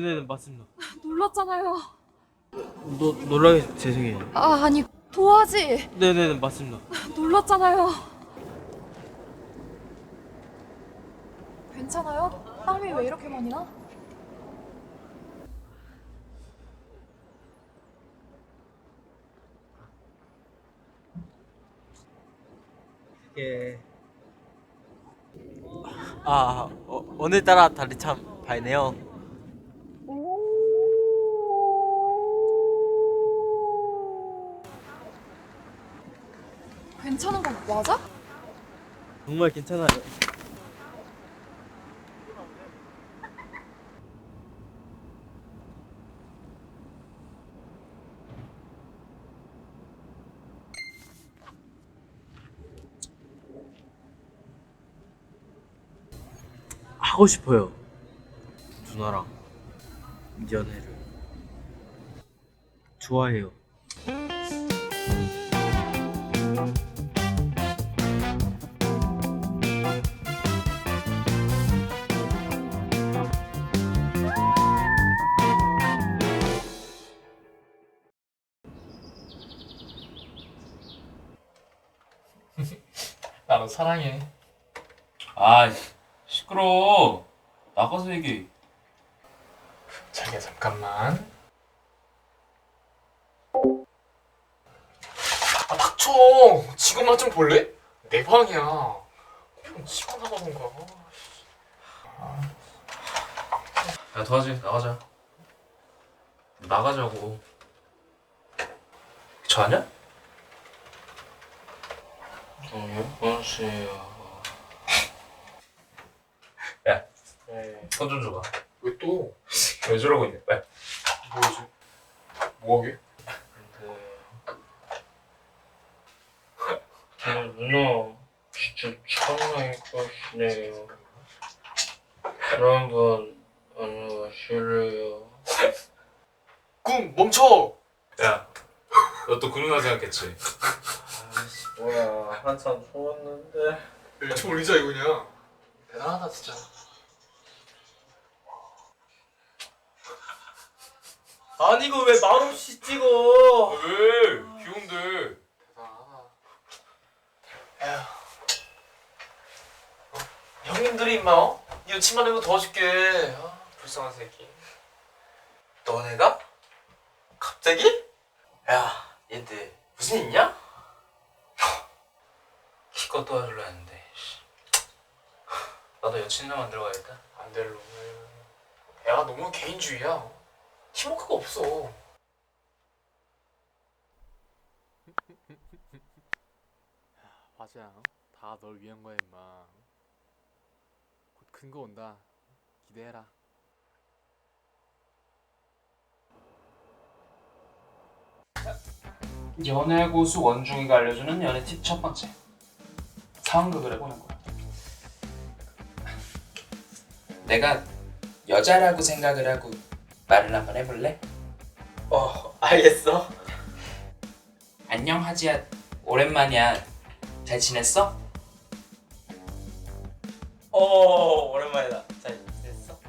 네네 맞습니다. 놀랐잖아요. 노 놀라게 죄송해요. 아, 아니, 도화지. 네네 맞습니다. 놀랐잖아요. 괜찮아요? 땀이 왜 이렇게 많이 나? 예. 아 어, 오늘따라 달이 참 밝네요. 괜찮은 건 맞아? 정말 괜찮아요. 하고 싶어요. 누나랑 연애를 좋아해요. 나너 사랑해. 아, 시끄러. 나가서 얘기. 자기야 잠깐만. 아 닥쳐. 지금만 좀 볼래? 내 방이야. 좀 치고 나가던가. 야 도와지 나가자. 나가자고. 좋아하냐? 어, 여보세요. 야, 손좀 줘봐. 왜 또? 왜 저러고 있냐? 왜? 뭐지? 뭐하게? 아, 누나 진짜 참나인 것이네요. 여러분 안녕하실래요? 꿈 멈춰! 야, 너또그 누나 생각했지? 뭐야 한참 좋았는데 좀 올리자 이거 그냥. 대단하다 진짜. 아니 이거 왜 말없이 찍어? 왜? 귀여운데. 대단하다. 형님들이 임마 어? 이 여친만 해도 도와줄게 아, 불쌍한 새끼 너네가? 갑자기? 야 얘들 무슨 일 있냐? 키껏 도와주려 했는데 씨. 나도 여친이나 만들어 가야겠다 안 될 놈. 야 너무 개인주의야. 팀워크가 없어. 화장. 다널 위한 거야 임마. 곧 큰 거 온다. 기대해라. 연애 고수 원중이가 알려주는 연애 팁 첫 번째 상극을 해보는 거야 내가 여자라고 생각을 하고 말을 한번 해볼래? 어 알겠어 안녕 하지야 오랜만이야 잘 지냈어? 어 오랜만이다 잘 지냈어?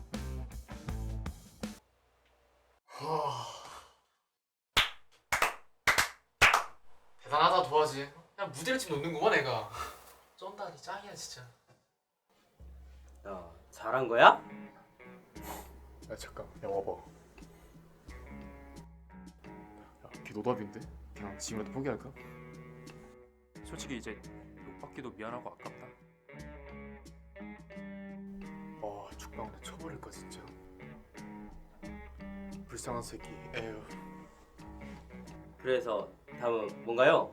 대단하다 도와지. 그냥 무대를 좀 놓는구만 애가. 쩐다니 짱이야 진짜. 야 잘한 거야? 야 잠깐 야 와봐 야걔 노답인데? 그냥 지금이라도 포기할까? 솔직히 이제 욕받기도 미안하고 아깝다 아 죽방내 쳐버릴까 진짜 불쌍한 새끼 에휴 그래서 다음은 뭔가요?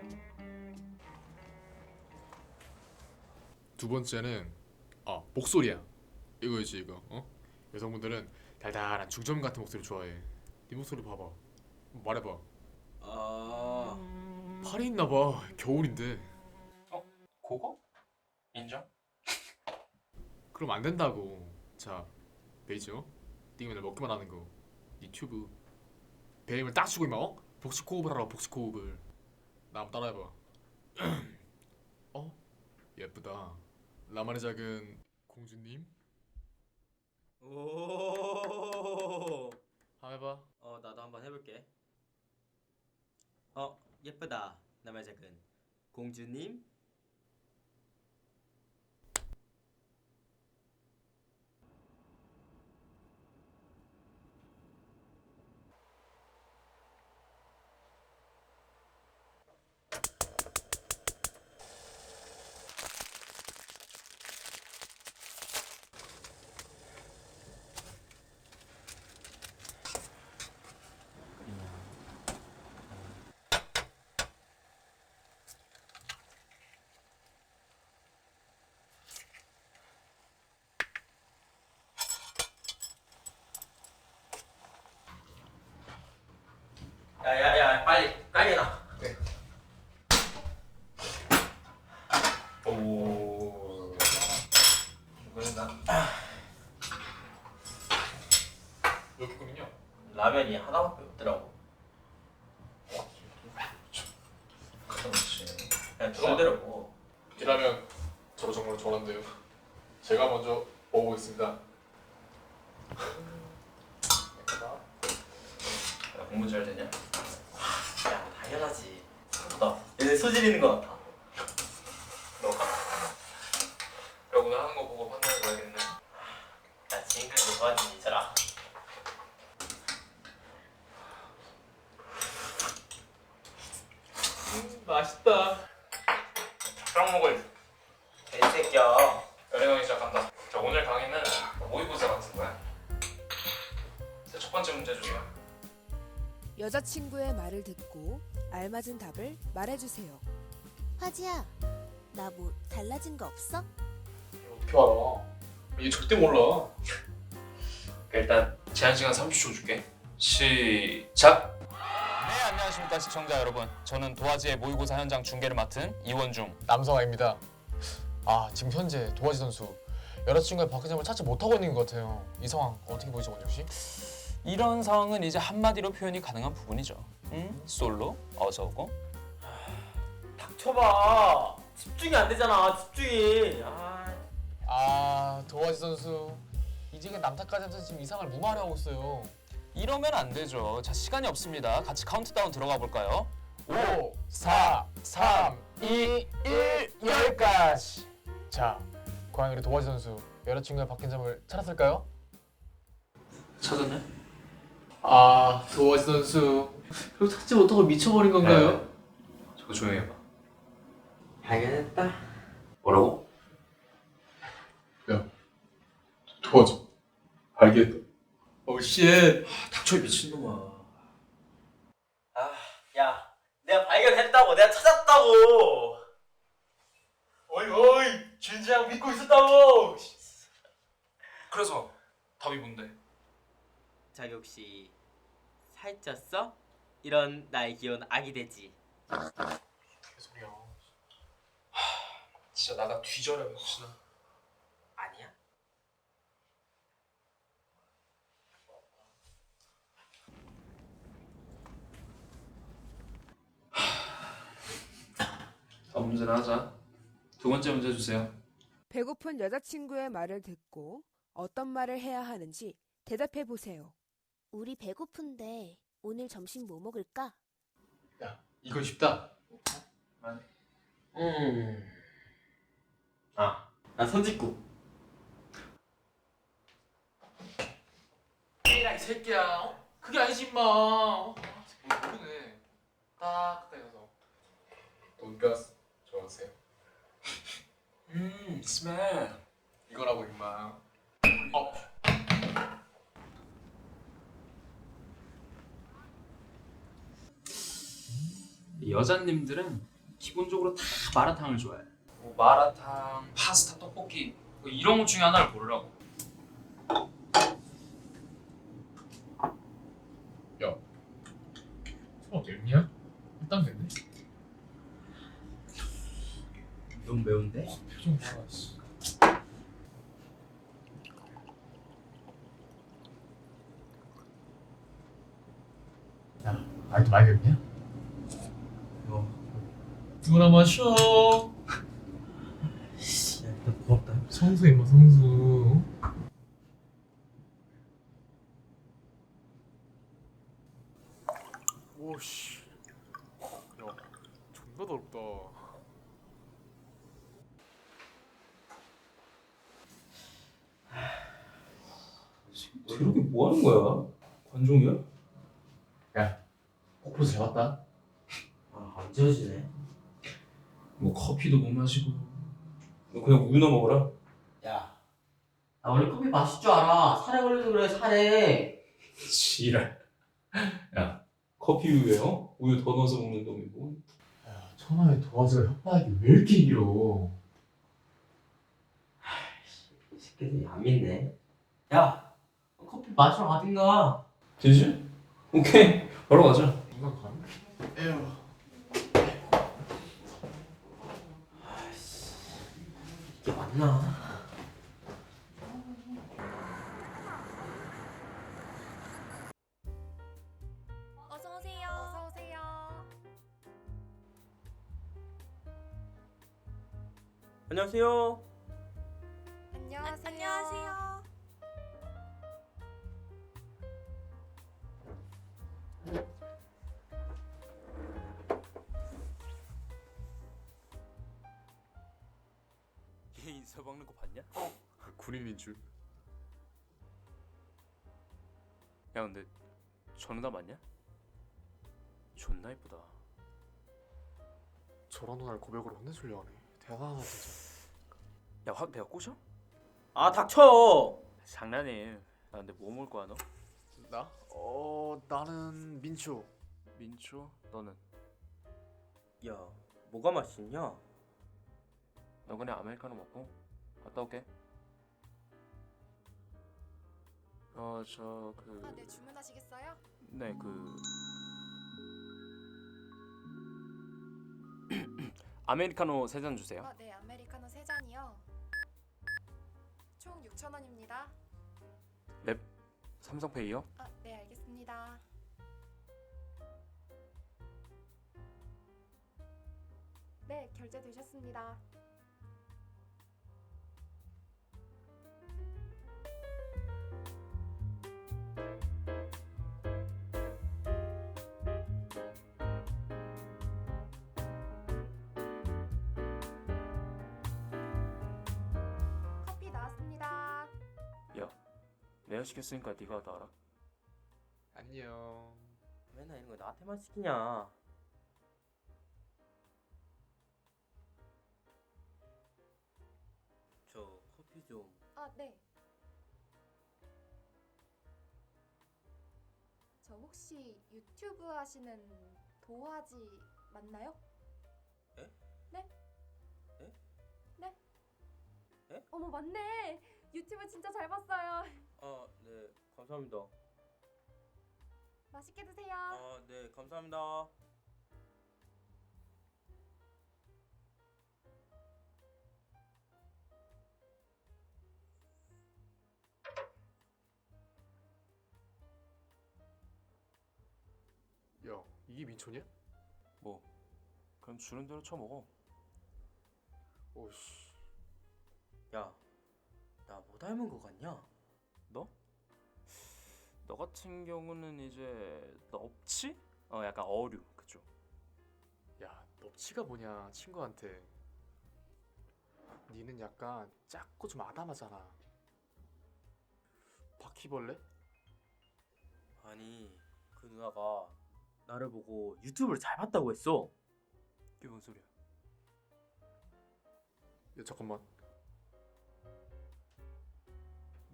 두 번째는 아 목소리야. 이거지 이거. 어? 여성분들은 달달한 중저음 같은 목소리 좋아해. 네 목소리 봐봐. 말해봐. 아. 팔이 있나봐. 겨울인데. 그거? 인정? 그럼 안 된다고. 자 베이죠 띵 맨날 먹기만 하는 거. 유튜브. 배임을 딱 주고 임마 어? 복식 호흡을 하라고 복식 호흡을. 나 한번 따라해봐. 어? 예쁘다. 라만의 작은 공주님? 오. 한번 해봐. 어 나도 한번 해볼게. 어 예쁘다 남의 작은 공주님 야야야 빨리 깔개나 오. 이거는 여기 끓이냐? 라면이 하나밖에 없더라고 그렇지. 그냥 저대로 먹어 이라면 저로 정말 좋아한대요. 제가 먼저 먹어보겠습니다. 야, 공부 잘 되냐? 야 당연하지 생각보다 얘네 소질 있는 것 같아 너가. 야 오늘 하는 거 보고 판단해 봐야겠네. 야 지금까지 뭐 하니 이철아 맛있다. 랑 먹을. 개새끼야 연애 강의 시작한다. 자 오늘 강의는 모의고사 같은 거야. 자, 첫 번째 문제 주세요. 여자친구의 말을 듣고 알맞은 답을 말해주세요. 화지야, 나 뭐 달라진 거 없어? 어떻게 알아? 얘 절대 몰라. 일단 제한 시간 30초 줄게. 시작. 네 안녕하십니까 시청자 여러분 저는 도화지의 모의고사 현장 중계를 맡은 이원중 남성아입니다. 아 지금 현재 도화지 선수 여자친구의 박은점을 찾지 못하고 있는 것 같아요. 이 상황 어떻게 보이죠 원정 씨? 이런 상황은 이제 한마디로 표현이 가능한 부분이죠 음? 솔로 어서 오고 닥쳐봐 집중이 안 되잖아 집중이 아 아 도화지 선수 이제 그냥 남 탓까지 하면서 지금 이상을 무마하려 하고 있어요. 이러면 안 되죠 자 시간이 없습니다 같이 카운트다운 들어가 볼까요 5, 4, 3, 2, 1 여기까지. 자 과연 우리 도화지 선수 여자친구의 바뀐 점을 찾았을까요? 찾았네. 아 도화지 선수 그리고 찾지 못하고 미쳐버린 건가요? 저거 조용히 해봐. 발견했다 뭐라고? 도와줘. 발견했다. 오 쉣. 닥쳐 이 미친놈아. 아야 내가 발견했다고 내가 찾았다고 어이 어이 진지하고 믿고 있었다고 그래서 답이 뭔데? 자기 혹시 살쪘어? 이런 나의 귀여운 아기 돼지 개소리야. 진짜 나가 뒤져라 병신아. 아니야? 다음 문제를 하자. 두 번째 문제 주세요. 배고픈 여자친구의 말을 듣고 어떤 말을 해야 하는지 대답해 보세요. 우리 배고픈데 오늘 점심 뭐 먹을까? 야 이건 쉽다. 음. 아, 나 손짓구. 에이라 이 새끼야. 어? 그게 아니지 임마. 어? 아, 새끼 모르네. 딱 가까이 가서. 돈가스 좋아하세요? 음 스멜. 이거라고 임마. 어. 여자님들은 기본적으로 다 마라탕을 좋아해. 뭐 마라탕, 파스타, 떡볶이 뭐 이런 것 중에 하나를 고르라고. 어 맵냐? 일단 맵네. 너무 매운데? 표정 봐라. 씨. 야, 아직도 많이 맵냐? 누나 마셔. 야, 일단 고맙다. 성수 임마 성수. 오씨. 야, 존나 더럽다. 저렇게 뭐 하는 거야? 관종이야? 폭포 잘 봤다. 아 안 지워지네 뭐 커피도 못 마시고 너 그냥 우유나 먹어라 야, 나 원래 커피 마실 줄 알아. 살에 걸려서 그래, 살에. 지랄 야 커피 우유에 어? 우유 더 넣어서 먹는 놈이 뭐 천하의 도화지가 혓바닥이 왜 이렇게 길어? 이 새끼들이 안 믿네. 야, 커피 마시러 가든가. 진실? 오케이 바로 가자 누가 가? 이게 맞 나? 어서 오세요. 어서 오세요. 안녕하세요. 안녕하세요. 얘 인사 박는 거 봤냐? 군인인 줄. 야 근데 저 누나 맞냐? 존나 이쁘다. 저런 누나를 고백으로 혼내주려 하네. 대단하다 진짜. 야확 내가 꼬셔? 아, 닥쳐. 장난해. 나 근데 뭐 먹을 거야 너? 나? 어 나는 민초. 민초? 너는? 야, 뭐가 맛있냐? 너 그냥 아메리카노 먹고 갔다 올게. 어 저 그 아, 네 주문하시겠어요? 네, 그 아메리카노 세 잔 주세요. 아, 네 아메리카노 세 잔이요. 총 6,000원입니다. 랩 삼성페이요? 아, 네 알겠습니다. 네, 결제되셨습니다. 커피 나왔습니다. 내가 시켰으니까 네가 나와라. 안녕. 맨날 이런 거 나한테만 시키냐? 저 커피 좀. 아, 네. 저 혹시 유튜브 하시는 도화지 맞나요? 에? 네? 에? 네? 에? 어머, 맞네. 유튜브 진짜 잘 봤어요. 아, 네, 감사합니다. 맛있게 드세요. 아, 네, 감사합니다. 이게 민초냐? 뭐 그럼 주는 대로 쳐 먹어. 오씨. 야, 나 뭐 닮은 거 같냐? 너? 너 같은 경우는 이제 넙치? 어 약간 어류 그쪽. 야 넙치가 뭐냐 친구한테. 니는 약간 작고 좀 아담하잖아. 바퀴벌레? 아니, 그 누나가 나를 보고 유튜브를 잘 봤다고 했어. 이게 뭔 소리야? 야 잠깐만.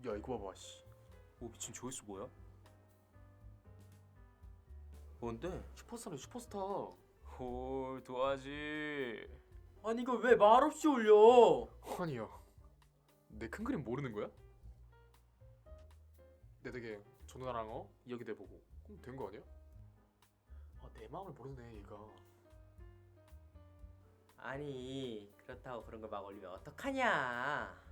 야 이거 봐봐 씨. 오 미친 조회수 뭐야? 뭔데? 슈퍼스타네 슈퍼스타. 홀 도화지. 아니 이걸 왜 말없이 올려? 아니야. 내 큰 그림 모르는 거야? 내저 누나랑 어 이야기 돼보고 그럼 된 거 아니야? 아내 마음을 모르네 얘가. 아니 그렇다고 그런 걸 막 올리면 어떡하냐?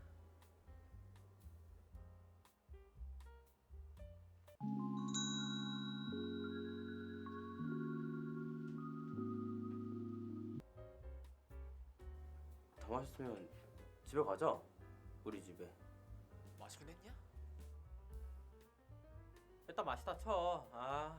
더 맛있으면 집에 가자. 우리 집에. 맛있긴 했냐? 일단 맛있다 쳐. 아.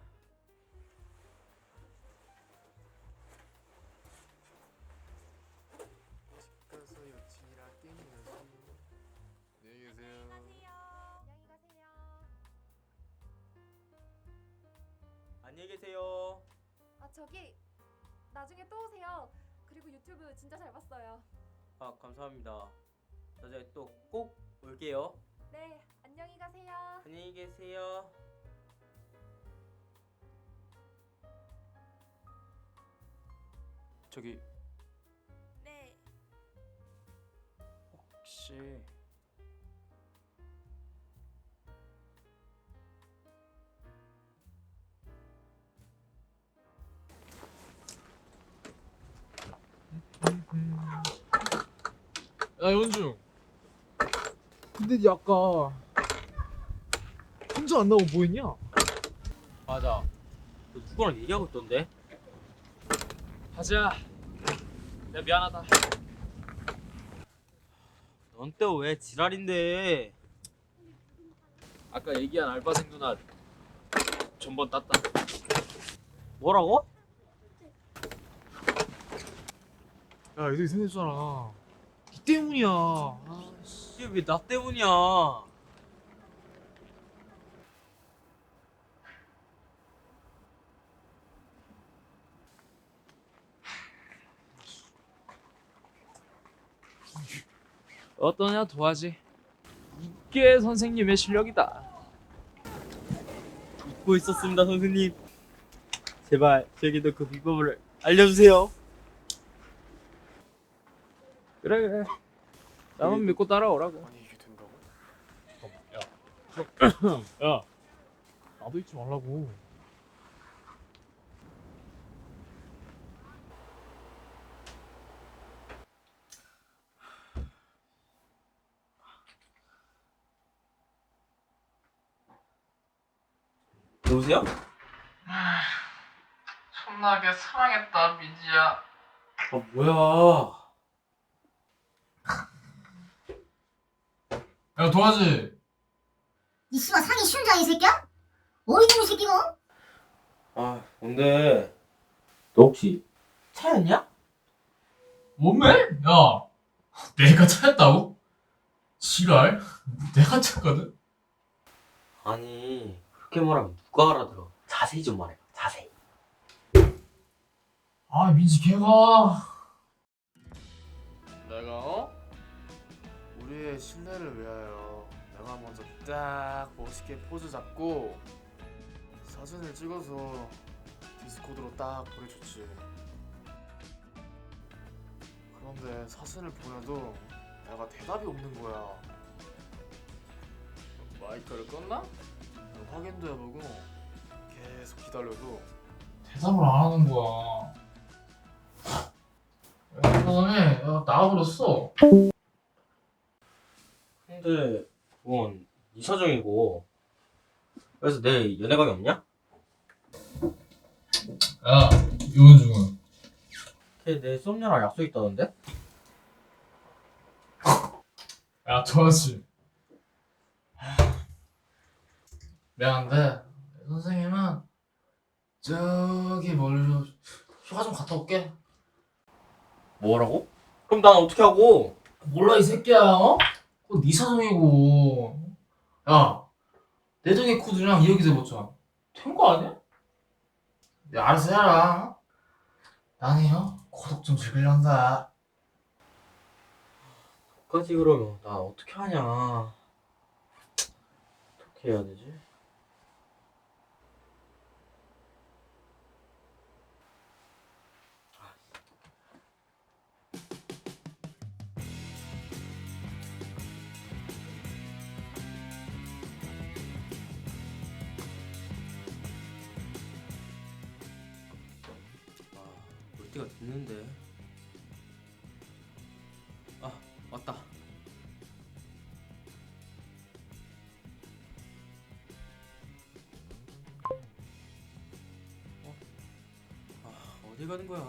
안녕히 계세요. 아 저기 나중에 또 오세요. 그리고 유튜브 진짜 잘 봤어요. 아 감사합니다. 나중에 또 꼭 올게요. 네, 안녕히 가세요. 안녕히 계세요. 저기 네. 혹시 야 연중. 근데 니 아까 혼자 안 나오고 뭐 했냐? 맞아. 너 누구랑 얘기하고 있던데? 하자. 내가 미안하다. 넌또왜 지랄인데? 아까 얘기한 알바생 누나 전번 땄다. 뭐라고? 야 애들이 생겼잖아. 니 때문이야. 아, 이게 왜 나 때문이야? 어떠냐 도화지. 이게 선생님의 실력이다. 잊고 있었습니다, 선생님. 제발 저에게도 그 비법을 알려주세요. 그래 그래. 나만 믿고 따라오라고. 아니 이게 된다고? 야 나도 잊지 말라고. 여보세요? 존나게 사랑했다 민지야. 아 뭐야? 야 도화지. 이 씨발 상이 쉬운 자이 새끼야? 어리둥이 새끼가? 아 뭔데? 너 혹시 차였냐? 뭔데? 야 내가 차였다고? 지랄? 내가 찼거든? 아니 그렇게 말하면 누가 알아들어? 자세히 좀 말해봐. 자세히. 아 민지 걔가 내가 어? 우리의 신뢰를 위하여 내가 먼저 딱 멋있게 포즈 잡고 사진을 찍어서 디스코드로 딱 보내줬지. 그런데 사진을 보내도 내가 대답이 없는 거야. 마이크를 껐나? 확인도 해보고 계속 기다려도 대답을 안 하는 거야. 그다음에 내가 나가버렸어. 근데 그건 네 사정이고 그래서 내 연애감이 없냐? 야 이원중은 걔내 썸녀랑 약속 있다던데? 야 도화지. 미안한데 선생님은 저기 멀리서 휴가 좀 갔다 올게. 뭐라고? 그럼 난 어떻게 하고? 몰라 이 새끼야 어? 그거 네 사정이고 야내 덕에 코드랑 이야기 해봤잖아 된거 아니야? 네 알아서 해라 어? 나는요 고독 좀 즐기려한다 까지 그러면 나 어떻게 하냐 어떻게 해야 되지? 때가 됐는데. 아 왔다. 어? 아 어디 가는 거야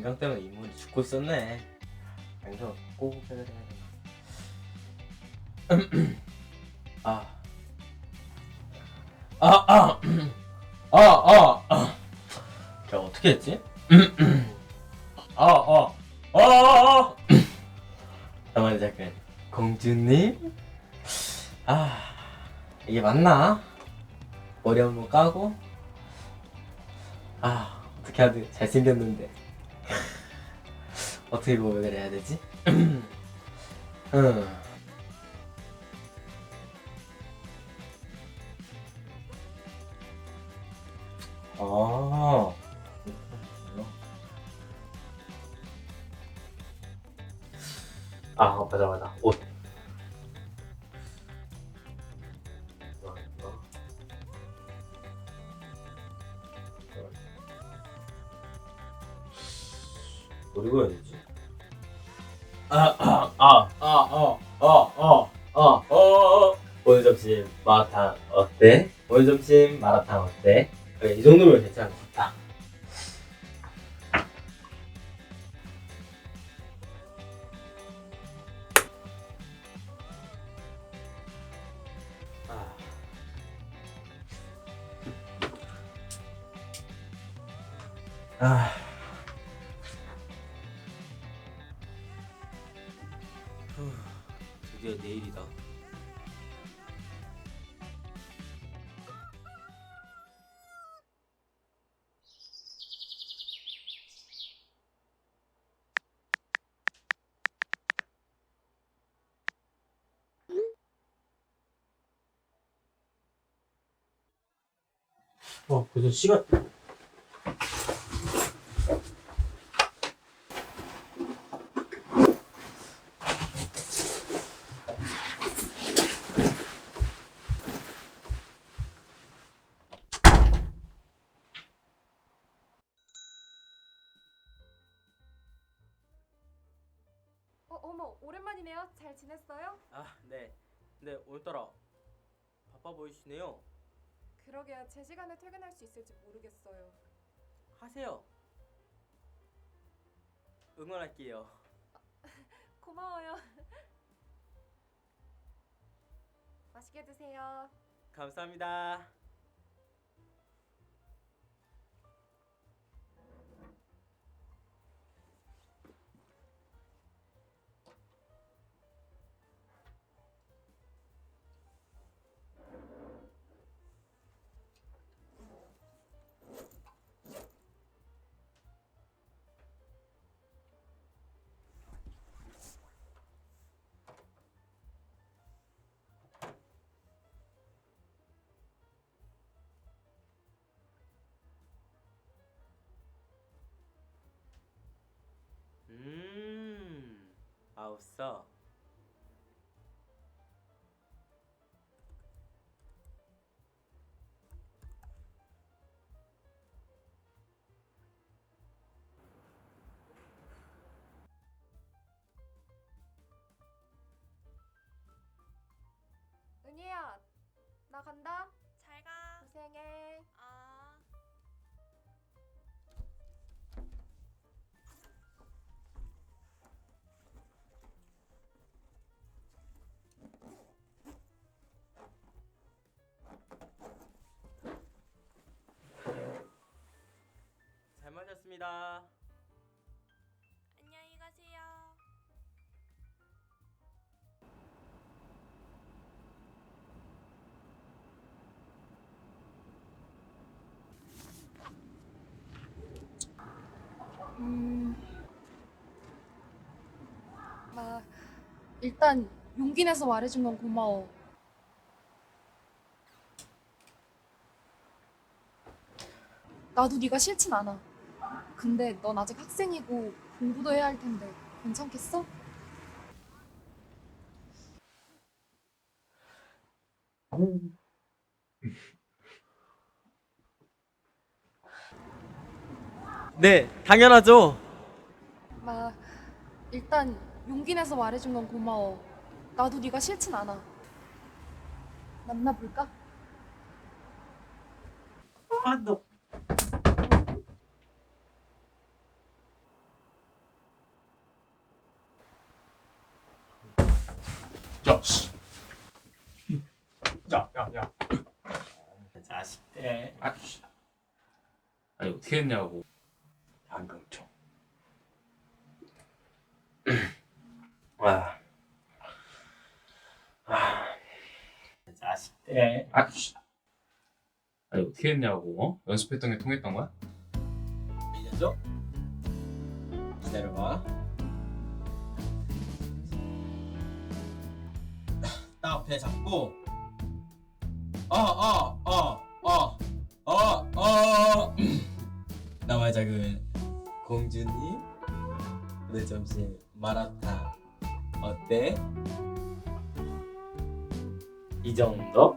안 안경 때문에 잇몸이 죽고 있었네. 안경 꼭 해야 되나? 아. 아, 아, 아, 아, 아. 제가 어떻게 했지? 아, 아, 아, 아. 잠깐만 잠깐. 공주님? 아, 이게 맞나? 머리 한번 까고. 아, 어떻게 하든 잘생겼는데. 어떻게 고민을 해야 되지? 음. 아. 아, 맞아, 맞아. 옷. 뭘 입어야 되지? 아, 아, 아, 아, 아, 아, 아, 아, 어, 오늘 점심 마라탕 어때? 오늘 점심 마라탕 어때? 이 정도면 괜찮다. 아. 어, 벌써 시간. 어, 어머, 오랜만이네요. 잘 지냈어요? 아, 네. 근데 오늘따라 바빠 보이시네요. 그러게요. 제 시간에 퇴근할 수 있을지 모르겠어요. 하세요. 응원할게요. 고마워요. 맛있게 드세요. 감사합니다. 아우싸. 은희야, 나 간다. 잘 마셨습니다. 안녕히 가세요. 음. 나 일단 용기 내서 말해준 건 고마워. 나도 네가 싫진 않아. 근데 넌 아직 학생이고 공부도 해야 할 텐데 괜찮겠어? 네, 당연하죠. 나 일단 용기 내서 말해준 건 고마워. 나도 네가 싫진 않아. 만나볼까? 아, 너. 어떻게 했냐고. 안경총. 아. 아. 자식들. 아, 씨. 아니 어떻게 했냐고. 어? 연습했던 게 통했던 거야? 믿어줘? 기다려봐. 딱 배 잡고. 어, 어, 어, 어, 어, 어. 나와 작은 공주님. 오늘 점심 마라탕 어때? 이 정도?